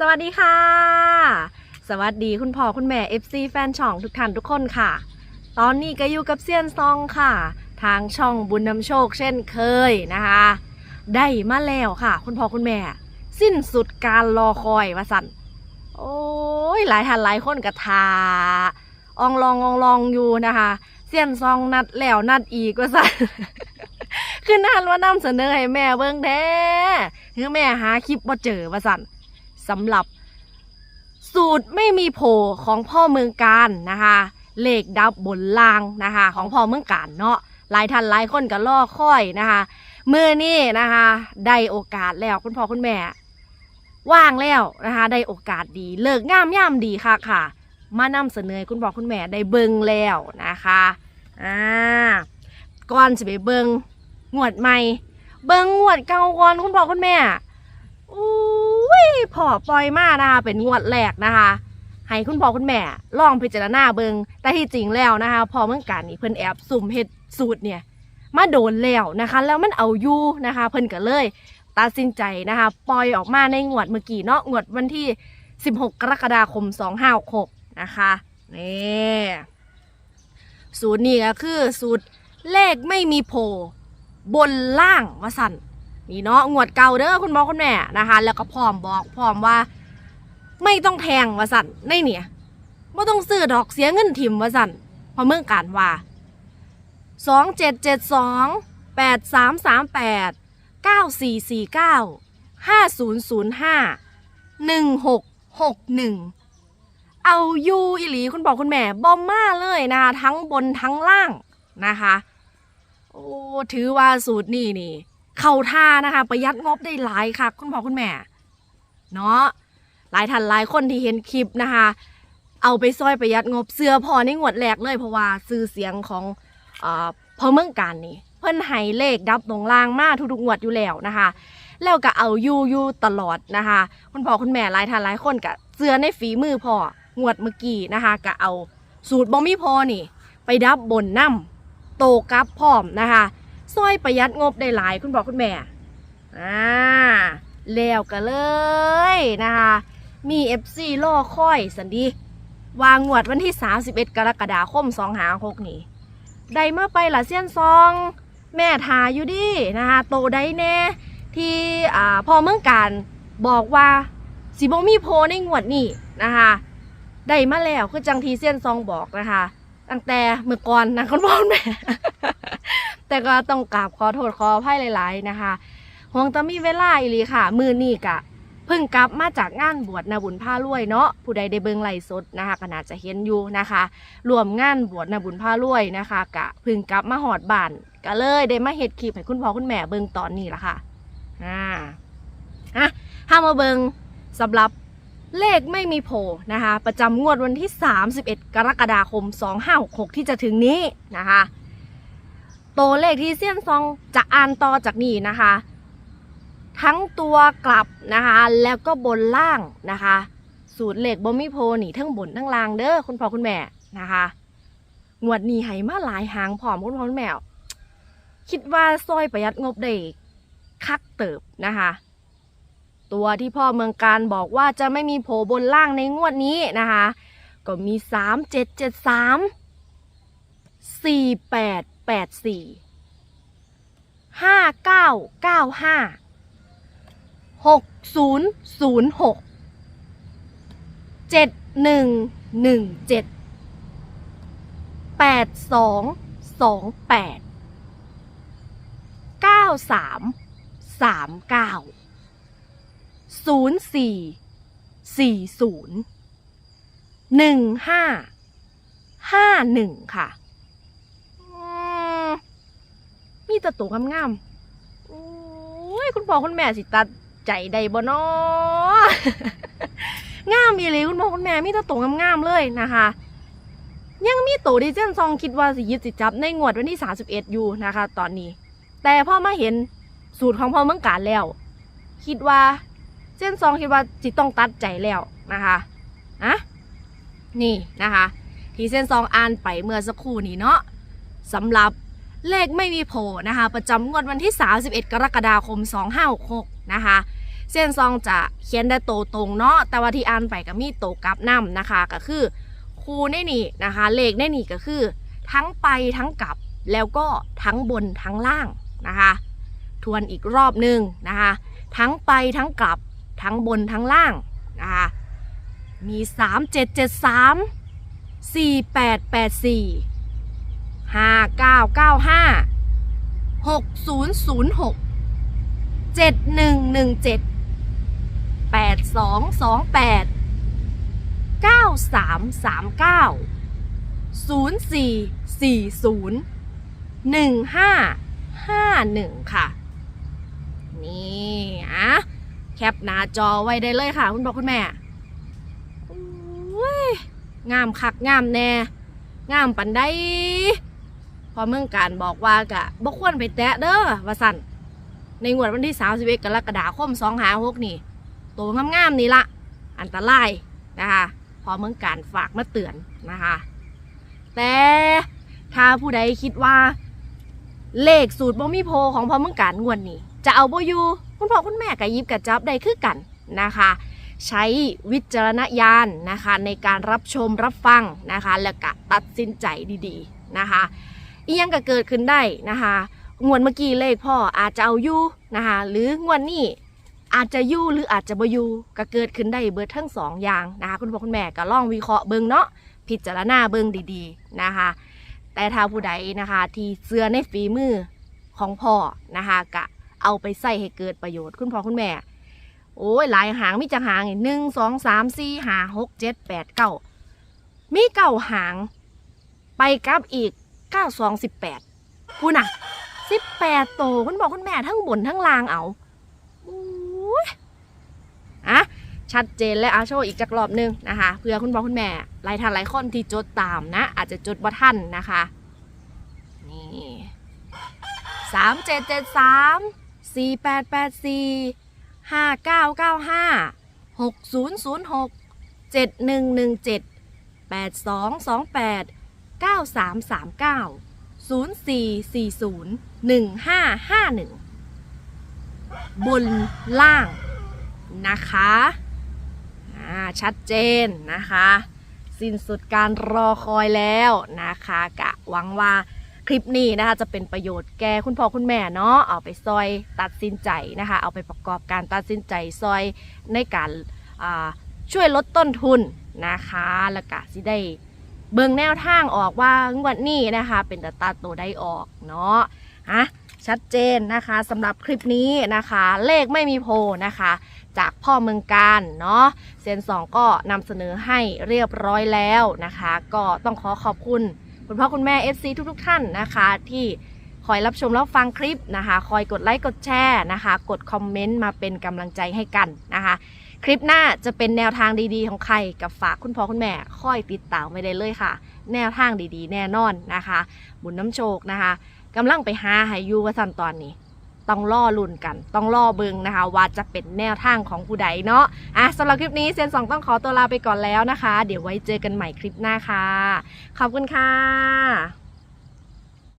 สวัสดีค่ะ สวัสดีคุณพ่อคุณแม่ FC แฟนช่องทุกท่านทุกคนค่ะ ตอนนี้ก็อยู่กับเซียนซองค่ะ ทางช่องบุญนำโชคเช่นเคยนะคะ ได้มาแล้วค่ะ คุณพ่อคุณแม่ สิ้นสุดการรอคอยว่าสันโอ้ยหลายท่านหลายคนกระทาอองลองอองลองอยู่นะคะ เซียนซองนัดแล้วนัดอีกว่าสันคือนานว่านำเสนอให้แม่เบิ่งแท้คือแม่หาคลิปบ่เจอว่าสัน สำหรับ สูตรไม่มีโผของพ่อเมืองการนะคะ เลขดับบนล่างนะคะ ของพ่อเมืองการเนาะหลายท่านหลายคนก็ล่อค่อยนะคะมือนี่นะคะได้โอกาสแล้วคุณพ่อคุณแม่ ว่างแล้วนะคะ ได้โอกาสดีเลิกงามย่ามดีค่ะค่ะ มานำเสนอคุณพ่อคุณแม่ได้เบิงแล้วนะคะอ่าก่อนจะไปเบิงงวดใหม่ เบิงงวดเก่าก่อนคุณพ่อคุณแม่ อุ้ยพ่อปล่อยมานะคะเป็นงวดแรกนะคะให้คุณพ่อคุณแม่ลองพิจารณาเบิงแต่ที่จริงแล้วนะคะพอเมื่อกันนี่เพิ่นแอบสุ่มเฮ็ดสูตรเนี่ยมาโดนแล้วนะคะ แล้วมันเอาอยู่นะคะ เพิ่นก็เลยตัดสินใจนะคะปล่อยออกมาในงวดเมื่อกี้เนาะงวดวันที่ 16 กรกฎาคม 2566นะคะนี่สูตรนี้ก็คือสูตรเลขไม่มีโผล่บนล่างว่าสั่น นี่เนาะงวดเก่าเด้อคุณพ่อคุณแม่นะคะ แล้วก็พร้อมบอกพร้อมว่า ไม่ต้องแทงว่าสั่นในเนี่ยไม่ต้องซื้อดอกเสียเงินถิ่มว่าสั่นเพอเมื่อการว่าสองเจ็ดเจ็ดสองแปดสามสามแปดเก้าสี่สี่เก้าห้าศูนย์ศูนย์ห้าหนึ่งหกหกหนึ่งเอาอยูอิหลีคุณบอกคุณแม่บอมมาเลยนะคะทั้งบนทั้งล่างนะคะ โอ้ถือว่าสูตรนี่นี่ เข้าท่านะคะประหยัดงบได้หลายค่ะ คุณพ่อคุณแม่เนาะหลายท่านหลายคนที่เห็นคลิปนะคะ เอาไปซอยประหยัดงบเสื้อพอในงวดแรกเลยเพราะว่าซื้อเสียงของอพอเมืองการนี่เพิ่นให้เลขดับตรงล่างมาทุกๆงวดอยู่แล้วนะคะ แล้วก็เอาอยู่อยู่ตลอดนะคะ คุณพ่อคุณแม่หลายท่านหลายคนก็เสื้อในฝีมือพ่องวดเมื่อกี้นะคะก็เอาสูตรบ่มีพอนี่ ไปดับบนน้ำโตกับพร้อมนะคะ ซอยประหยัดงบได้หลายคุณพ่อคุณแม่อ่าแล้วก็เลยนะคะมี FC ล่อค่อยสันดีวางงวดวันที่ 31 กรกฎาคม2หา6นี่ได้มาไปละเสี้ยนซอง แม่ทาอยู่ดินะคะโตได้แน่ที่อ่าพอเมืองการบอกว่าสิบมีโพในงวดนี้นะคะได้มาแล้วคือจังทีเสี้ยนซองบอกนะคะตั้งแต่เมื่อก่อนนะคุณพ่อแม่ แต่ก็ต้องกราบขอโทษขออภัยหลาย ๆ นะคะห่วงแตมีเวลาอีหลีค่ะ มือนี่กะเพิ่งกลับมาจากงานบวชนาบุญผ้ารวยเนาะผู้ใดได้เบิ่งไหลสดนะคะก็น่าจะเห็นอยู่นะคะรวมงานบวชนาบุญผ้ารวยนะคะ กะเพิ่งกลับมาหอดบ้านก็เลยได้มาเฮ็ดคลิปให้คุณพ่อคุณแม่เบิ่งตอนนี้ละค่ะอ่าอะห้ามาเบิ่งสำหรับเลขไม่มีโผล่นะคะ ประจำงวดวันที่ 31 กรกฎาคม 2566 ที่จะถึงนี้นะคะ ตัวเลขที่เซียนซองจะอ่านต่อจากนี้นะคะ ทั้งตัวกลับนะคะ แล้วก็บนล่างนะคะ สูตรเหล็กบอมี่โพนี่ทั้งบนทั้งล่างเด้อคุณพ่อคุณแม่นะคะงวดนี้ให้มาหลายหางผอมคุณพ่อคุณแม่คิดว่าซอยประหยัดงบได้คักเติบนะคะ ตัวที่พ่อเมืองการบอกว่าจะไม่มีโผบนล่างในงวดนี้นะคะ ก็มีสามเจ็ดเจ็ดสามสี่แปด แปดสี่ห้าเก้าเก้าห้าหกศูนย์ศูนย์หกเจ็ดหนึ่งหนึ่งเจ็ดแปดสองสองแปดเก้าสามสามเก้าศูนย์สี่สี่ศูนย์หนึ่งห้าห้าหนึ่งค่ะอืม มีแตะตัวงามๆโอ้ยคุณพ่อคุณแม่สิตัดใจใดบ่นองามอีหลีคุณพ่อคุณแม่มีแตัวโตวงามๆเลยนะคะยังมีโตวดิเจนซองคิดว่าสิยึดสิจับในงวดวันที่ 31 อยู่นะคะ ตอนนี้ แต่พอมาเห็นสูตรของพ่อเมืองการแล้ว คิดว่าเจนซองคิดว่าจิต้องตัดใจแล้วนะคะอะนี่นะคะ ที่เส้นซองอ่านไปเมื่อสักครู่นี้เนาะสำหรับ เลขไม่มีโผล่นะคะ ประจำงวดวันที่ 31 กรกฎาคม 2566 นะคะ เส้นซองจะเขียนได้โตตรงเนาะแต่ว่าที่อ่านไปก็มีโตกลับนํนะคะ ก็คือครูในนี่นะคะ เลขในนี่ก็คือ ทั้งไปทั้งกลับแล้วก็ทั้งบนทั้งล่างนะคะ ทวนอีกรอบหนึ่งนะคะ ทั้งไปทั้งกลับทั้งบนทั้งล่างนะคะมี 3 7 5 9 9 5 6 0 0 6 7 1 1 7 8 2 2 8 9 3 3 9 0 4 4 0 1 5 5 1 ค่ะ นี่อะแคปหน้าจอไว้ได้เลยค่ะ คุณพ่อคุณแม่งามคักงามแน่ งามปันได้ อเมืองการบอกว่ากะบ่ควรไปแตะเด้อว่าสั่นในงวดวันที่31กรกฎาคม256นี่ตัวงามๆนี่ละอันตรายนะคะพอเมืองการฝากมาเตือนนะคะ แต่ถ้าผู้ใดคิดว่า เลขสูตรบ่มีโพของพอเมืองการงวดนี้ จะเอาบ่อยู่คุณพ่อคุณแม่ก็หยิบกับจับได้คือกันนะคะ ใช้วิจารณญาณนะคะในการรับชมรับฟังนะคะ แล้วก็ตัดสินใจดีๆนะคะ อียังก็เกิดขึ้นได้นะคะงวดเมื่อกี้เลขพ่ออาจจะเอายู่นะคะหรืองวดนี้อาจจะยู่หรืออาจจะบ่ยู่ก็เกิดขึ้นได้เบิดทั้งสองอย่างนะคะคุณพ่อคุณแม่ก็ลองวิเคราะห์เบิ่งเนาะพิจารณาเบิ่งดีๆนะคะ แต่ถ้าผู้ใดนะคะที่เสื้อในฝีมือของพ่อนะคะกะเอาไปใส่ให้เกิดประโยชน์คุณพ่อคุณแม่ โอ้ยหลายหางมีจังหางหนึ่งสองสามสี่ห้าหกเจ็ดแปดเก้ามีเก้าหาง ไปกลับอีก เก้าสองสิบแปดคุณน่ะสิบแปดโตคุณบอกคุณแม่ทั้งบนทั้งล่างเอาโอ้ยอะชัดเจนและอาโชว์อีกจักรอบหนึงนะคะเพื่อคุณบอกคุณแม่หลายท่านหลายคนที่จดตามนะ อาจจะจดบ่ทันนะคะนี่สามเจ็ดเจ็ดสามสี่แปดแปดสี่ห้าเก้าเก้าห้าหกศูนย์ศูนย์หกเจ็ดหนึ่งหนึ่งเจ็ดแปดสองสองแปด เก้าสามสามเก้าศูนย์สี่สี่ศูนย์หนึ่งห้าห้าหนึ่งบนล่างนะคะชัดเจนนะคะ สิ้นสุดการรอคอยแล้วนะคะกะหวังว่าคลิปนี้นะคะจะเป็นประโยชน์แก่คุณพ่อคุณแม่เนาะเอาไปซอยตัดสินใจนะคะ เอาไปประกอบการตัดสินใจซอยในการช่วยลดต้นทุนนะคะ แล้วก็สิได้ เบิ่งแนวทางออกว่างวดนี้นะคะ เป็นตาตาตัวได้ออกเนาะฮะชัดเจนนะคะสำหรับคลิปนี้นะคะ เลขไม่มีโพนะคะ จากพ่อเมืองการเนาะเซนสองก็นำเสนอให้เรียบร้อยแล้วนะคะ ก็ต้องขอขอบคุณคุณพ่อคุณแม่ FC ทุกๆทท่านนะคะ ที่คอยรับชมรับฟังคลิปนะคะ คอยกดไลค์กดแชร์นะคะ กดคอมเมนต์มาเป็นกำลังใจให้กันนะคะ คลิปหน้าจะเป็นแนวทางดีๆ ของใครกับฝากคุณพ่อคุณแม่ค่อยติดตามไว้ได้เลยค่ะ แนวทางดีๆ แน่นอนนะคะ บุญน้ำโชคนะคะกำลังไปหาใหายูวาสันตอนนี้ต้องล่อลุ่นกัน ต้องล่อเบิงนะคะ ว่าจะเป็นแนวทางของผู้ใดเนาะอะสำหรับคลิปนี้เซนสองต้องขอตัวลาไปก่อนแล้วนะคะ เดี๋ยวไว้เจอกันใหม่คลิปหน้าค่ะ ขอบคุณค่ะ